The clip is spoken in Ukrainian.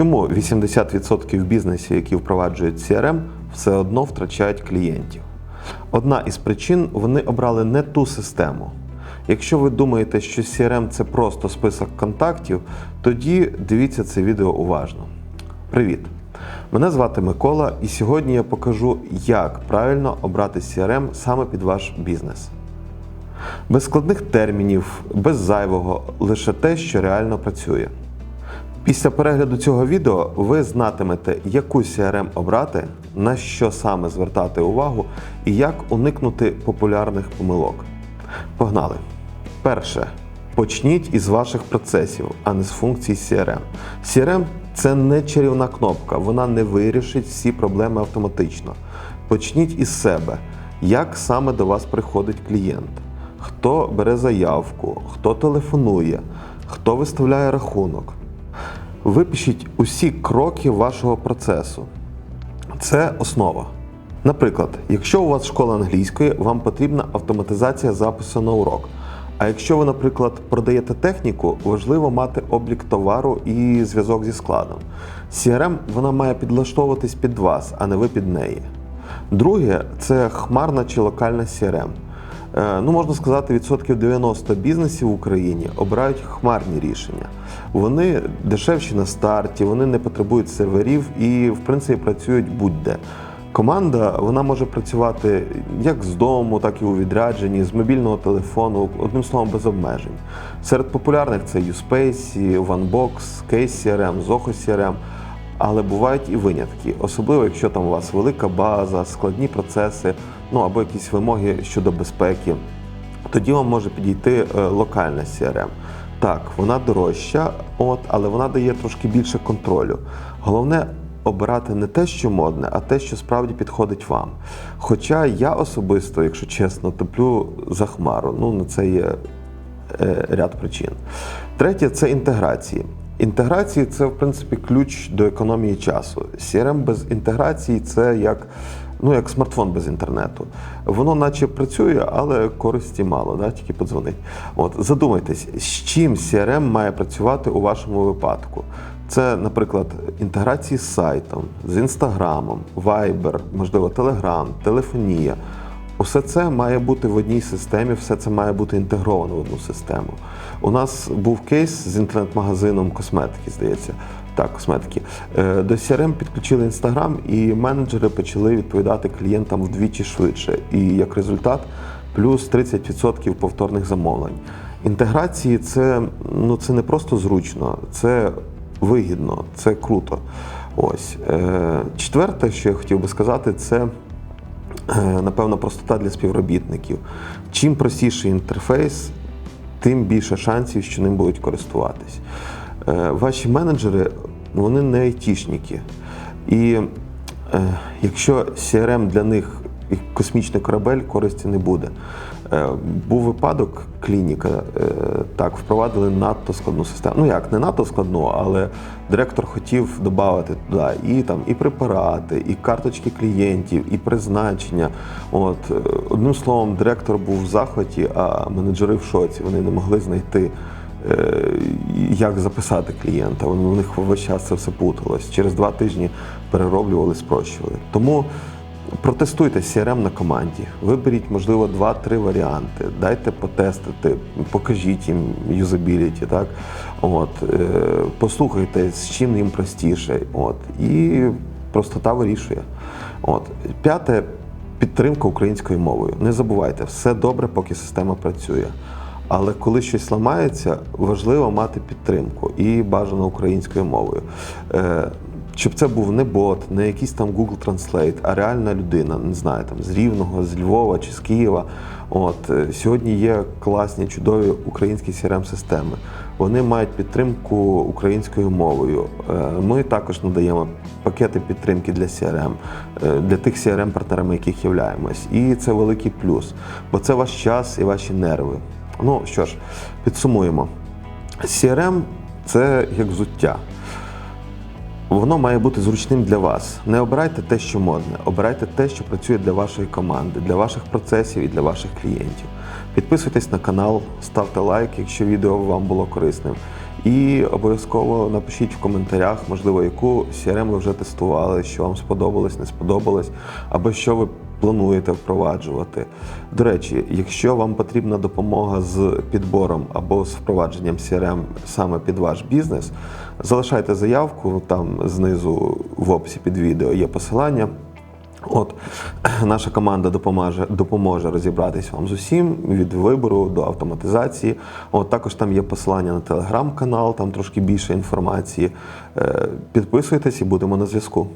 Чому 80% бізнесів, які впроваджують CRM, все одно втрачають клієнтів? Одна із причин вони обрали не ту систему. Якщо ви думаєте, що CRM це просто список контактів, тоді дивіться це відео уважно. Привіт! Мене звати Микола, і сьогодні я покажу, як правильно обрати CRM саме під ваш бізнес. Без складних термінів, без зайвого, лише те, що реально працює. Після перегляду цього відео ви знатимете, яку CRM обрати, на що саме звертати увагу і як уникнути популярних помилок. Погнали! Перше. Почніть із ваших процесів, а не з функцій CRM. CRM – це не чарівна кнопка, вона не вирішить всі проблеми автоматично. Почніть із себе, як саме до вас приходить клієнт, хто бере заявку, хто телефонує, хто виставляє рахунок. Випишіть усі кроки вашого процесу. Це основа. Наприклад, якщо у вас школа англійської, вам потрібна автоматизація запису на урок. А якщо ви, наприклад, продаєте техніку, важливо мати облік товару і зв'язок зі складом. CRM вона має підлаштовуватись під вас, а не ви під неї. Друге це хмарна чи локальна CRM. Е, Ну, можна сказати, відсотків 90 бізнесів в Україні обирають хмарні рішення. Вони дешевші на старті, вони не потребують серверів і, в принципі, працюють будь-де. Команда вона може працювати як з дому, так і у відрядженні, з мобільного телефону, одним словом, без обмежень. Серед популярних це Uspace, OneBox, Case CRM, Zoho CRM. Але бувають і винятки, особливо якщо там у вас велика база, складні процеси, ну або якісь вимоги щодо безпеки. Тоді вам може підійти е, локальна CRM. Так, вона дорожча, от, але вона дає трошки більше контролю. Головне обирати не те, що модне, а те, що справді підходить вам. Хоча я особисто, якщо чесно, топлю за хмару. Ну, на це є е, ряд причин. Третє це інтеграції. Інтеграції це, в принципі, ключ до економії часу. CRM без інтеграції це як, ну, як смартфон без інтернету. Воно наче працює, але користі мало, да? тільки подзвонить. От, задумайтесь, з чим CRM має працювати у вашому випадку. Це, наприклад, інтеграції з сайтом, з інстаграмом, Viber, можливо, Telegram, телефонія. Усе це має бути в одній системі, все це має бути інтегровано в одну систему. У нас був кейс з інтернет-магазином косметики, здається. Так, косметики. Е, До CRM підключили Instagram, і менеджери почали відповідати клієнтам вдвічі швидше. І як результат, плюс 30% повторних замовлень. Інтеграції це, ну, це не просто зручно, це вигідно, це круто. Ось. Е, Четверте, що я хотів би сказати, це. Е, напевно, простота для співробітників. Чим простіший інтерфейс, тим більше шансів, що ним будуть користуватись. Е, Ваші менеджери вони не айтішники. І е, якщо CRM для них космічний корабель, користі не буде. Е, Був випадок, клініка е, так впровадили надто складну систему. Ну як не надто складну, але директор хотів додати туди і там і препарати, і карточки клієнтів, і призначення. От е, одним словом, директор був в захваті, а менеджери в шоці. Вони не могли знайти. Як записати клієнта? У них весь час це все путалось. Через два тижні перероблювали, спрощували. Тому Протестуйте CRM на команді, виберіть, можливо, два-три варіанти, дайте потестити, покажіть їм юзабіліті, так? От, е, послухайте, з чим їм простіше. От, і простота вирішує. От. П'яте підтримка українською мовою. Не забувайте, все добре, поки система працює. Але коли щось ламається, важливо мати підтримку і бажано українською мовою. Щоб це був не бот, не якийсь там Google Translate, а реальна людина, не знаю, там з Рівного, з Львова чи з Києва. От е, сьогодні є класні, чудові українські crm системи Вони мають підтримку українською мовою. Е, Ми також надаємо пакети підтримки для CRM, е, для тих crm партнерами яких являємось. І це великий плюс, бо це ваш час і ваші нерви. Ну що ж, підсумуємо. CRM – це як взуття. Воно має бути зручним для вас. Не обирайте те, що модне, обирайте те, що працює для вашої команди, для ваших процесів і для ваших клієнтів. Підписуйтесь на канал, ставте лайк, якщо відео вам було корисним. І обов'язково напишіть в коментарях, можливо, яку CRM ви вже тестували, що вам сподобалось, не сподобалось, або що ви плануєте впроваджувати. До речі, якщо вам потрібна допомога з підбором або з впровадженням CRM саме під ваш бізнес, залишайте заявку там знизу в описі під відео є посилання. От наша команда допоможе, допоможе розібратись вам з усім від вибору до автоматизації. От також там є посилання на телеграм-канал, там трошки більше інформації. Е, Підписуйтесь і будемо на зв'язку.